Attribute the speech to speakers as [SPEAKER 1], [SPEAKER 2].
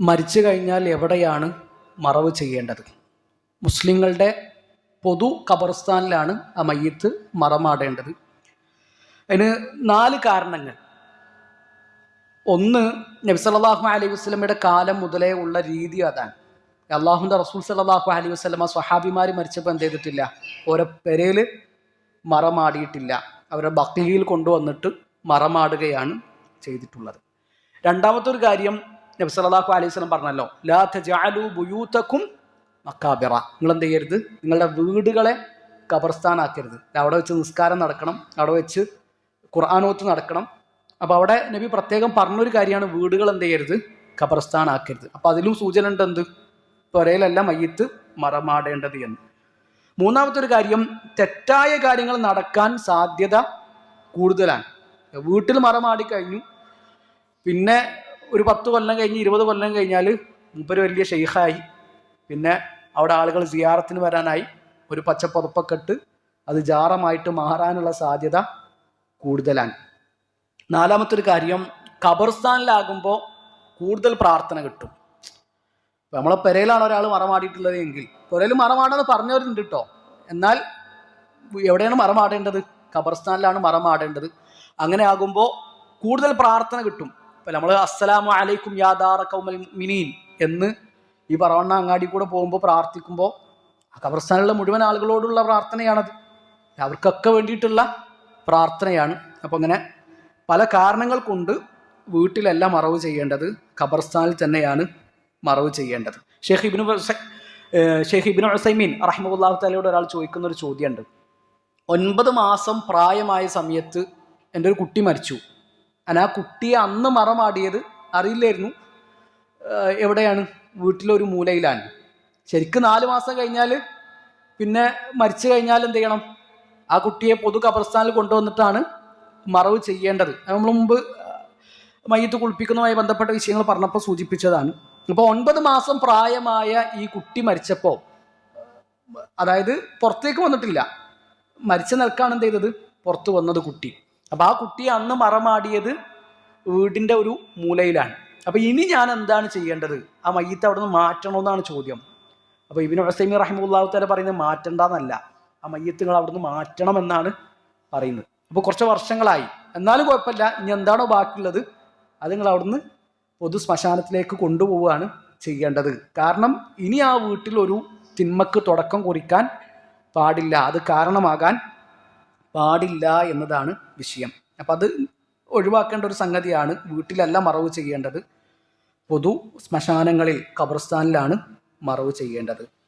[SPEAKER 1] മരിച്ചു കഴിഞ്ഞാൽ എവിടെയാണ് മറവ് ചെയ്യേണ്ടത്? മുസ്ലിങ്ങളുടെ പൊതു ഖബർസ്ഥാനിലാണ് ആ മയ്യത്ത് മറമാടേണ്ടത്. അതിന് നാല് കാരണങ്ങൾ. ഒന്ന് നബി സല്ലല്ലാഹു അലൈഹി വസല്ലമയുടെ കാലം മുതലേ ഉള്ള രീതി അതാണ്. അള്ളാഹുന്റെ റസൂൽ സല്ലാഹു അലൈഹി വസ്ലമ സ്വഹാബിമാർ മരിച്ചപ്പോൾ എന്ത് ചെയ്തിട്ടില്ല? ഓരോ പെരയിൽ മറമാടിയിട്ടില്ല. അവരെ ബക്കിയിൽ കൊണ്ടുവന്നിട്ട് മറമാടുകയാണ് ചെയ്തിട്ടുള്ളത്. രണ്ടാമത്തെ ഒരു കാര്യം നബി സലാഹു അലൈഹി വസല്ലം പറഞ്ഞല്ലോ ലാ മക്കാബിറ നിങ്ങൾ എന്ത് ചെയ്യരുത് നിങ്ങളുടെ വീടുകളെ ഖബർസ്ഥാനാക്കരുത്. അവിടെ വെച്ച് നിസ്കാരം നടക്കണം അവിടെ വെച്ച് ഖുർആാനോത്ത് നടക്കണം. അപ്പോൾ അവിടെ നബി പ്രത്യേകം പറഞ്ഞൊരു കാര്യമാണ് വീടുകൾ എന്ത് ചെയ്യരുത് ഖബർസ്ഥാനാക്കരുത്. അപ്പോൾ അതിലും സൂചന ഉണ്ട് എന്ത് പുരയിലല്ല മയ്യത്ത് മറമാടേണ്ടത് എന്ന്. മൂന്നാമത്തെ ഒരു കാര്യം തെറ്റായ കാര്യങ്ങൾ നടക്കാൻ സാധ്യത കൂടുതലാണ്. വീട്ടിൽ മറമാടി കഴിഞ്ഞു പിന്നെ ഒരു പത്ത് കൊല്ലം കഴിഞ്ഞ് ഇരുപത് കൊല്ലം കഴിഞ്ഞാൽ മൂപ്പര് വലിയ ഷെയ്ഖായി. പിന്നെ അവിടെ ആളുകൾ സിയാറത്തിന് വരാനായി ഒരു പച്ച പുതപ്പൊക്കെ ഇട്ട് അത് ജാറമായിട്ട് മാറാനുള്ള സാധ്യത കൂടുതലാണ്. നാലാമത്തെ ഒരു കാര്യം ഖബർസ്ഥാനിലാകുമ്പോൾ കൂടുതൽ പ്രാർത്ഥന കിട്ടും. നമ്മളെ പെരയിലാണ് ഒരാൾ മറമാടിയിട്ടുള്ളത് എങ്കിൽ പുരയിൽ മറമാടെന്ന് പറഞ്ഞവരുണ്ട് കേട്ടോ എന്നാൽ എവിടെയാണ് മറമാടേണ്ടത്? ഖബർസ്ഥാനിലാണ് മറമാടേണ്ടത്. അങ്ങനെ ആകുമ്പോൾ കൂടുതൽ പ്രാർത്ഥന കിട്ടും. നമ്മൾ അസ്സലാമു അലൈക്കും യാദാറ കൗമൽ മിനീൻ എന്ന് ഈ പറവണ്ണ അങ്ങാടി കൂടെ പോകുമ്പോൾ പ്രാർത്ഥിക്കുമ്പോൾ ആ കബർസ്ഥാനുള്ള മുഴുവൻ ആളുകളോടുള്ള പ്രാർത്ഥനയാണത്. അവർക്കൊക്കെ വേണ്ടിയിട്ടുള്ള പ്രാർത്ഥനയാണ്. അപ്പോൾ അങ്ങനെ പല കാരണങ്ങൾ കൊണ്ട് വീട്ടിലല്ല മറവ് ചെയ്യേണ്ടത്. ഖബർസ്ഥാനിൽ തന്നെയാണ് മറവ് ചെയ്യേണ്ടത്. ഷെയ്ഖ് ഇബിനു ഷെയ്ഖ് ഇബിനു ഉസൈമീൻ റഹ്മുല്ലാഹു താലയോട് ഒരാൾ ചോദിക്കുന്ന ഒരു ചോദ്യമുണ്ട്. ഒൻപത് മാസം പ്രായമായ സമയത്ത് എന്റെ ഒരു കുട്ടി മരിച്ചു. ഞാൻ ആ കുട്ടിയെ അന്ന് മറമാടിയത് അറിയില്ലായിരുന്നു. എവിടെയാണ്? വീട്ടിലൊരു മൂലയിലാണ്. ശരിക്കും നാല് മാസം കഴിഞ്ഞാൽ പിന്നെ മരിച്ചു കഴിഞ്ഞാൽ എന്ത് ചെയ്യണം? ആ കുട്ടിയെ പൊതു ഖബർസ്ഥാനിൽ കൊണ്ടുവന്നിട്ടാണ് മറവ് ചെയ്യേണ്ടത്. നമ്മൾ മുമ്പ് മയ്യത്ത് കുളിപ്പിക്കുന്നതുമായി ബന്ധപ്പെട്ട വിഷയങ്ങൾ പറഞ്ഞപ്പോൾ സൂചിപ്പിച്ചതാണ്. അപ്പോൾ ഒൻപത് മാസം പ്രായമായ ഈ കുട്ടി മരിച്ചപ്പോൾ അതായത് പുറത്തേക്ക് വന്നിട്ടില്ല. മരിച്ച നിൽക്കാണ് എന്ത് ചെയ്തത്? പുറത്ത് വന്നത് കുട്ടി. അപ്പോൾ ആ കുട്ടി അന്ന് മറമാടിയത് വീടിന്റെ ഒരു മൂലയിലാണ്. അപ്പോൾ ഇനി ഞാൻ എന്താണ് ചെയ്യേണ്ടത്? ആ മയ്യത്ത് അവിടെ നിന്ന് മാറ്റണമെന്നാണ് ചോദ്യം. അപ്പോൾ ഇബിൻ ഹുസൈമി റഹിമുല്ലാഹു തല പറയുന്നത് മാറ്റണ്ടെന്നല്ല. ആ മയ്യത്തുകൾ അവിടുന്ന് മാറ്റണം എന്നാണ് പറയുന്നത്. അപ്പോൾ കുറച്ച് വർഷങ്ങളായി. എന്നാലും കുഴപ്പമില്ല. ഇനി എന്താണോ ബാക്കിയുള്ളത് അത് നിങ്ങൾ അവിടുന്ന് പൊതു ശ്മശാനത്തിലേക്ക് കൊണ്ടുപോവുകയാണ് ചെയ്യേണ്ടത്. കാരണം ഇനി ആ വീട്ടിൽ ഒരു തിന്മക്ക് തുടക്കം കുറിക്കാൻ പാടില്ല. അത് കാരണമാകാൻ പാടില്ല എന്നതാണ് വിഷയം. അപ്പം അത് ഒഴിവാക്കേണ്ട ഒരു സംഗതിയാണ് വീട്ടിലല്ല മറവ് ചെയ്യേണ്ടത്. പൊതു ശ്മശാനങ്ങളിൽ ഖബർസ്ഥാനിലാണ് മറവ് ചെയ്യേണ്ടത്.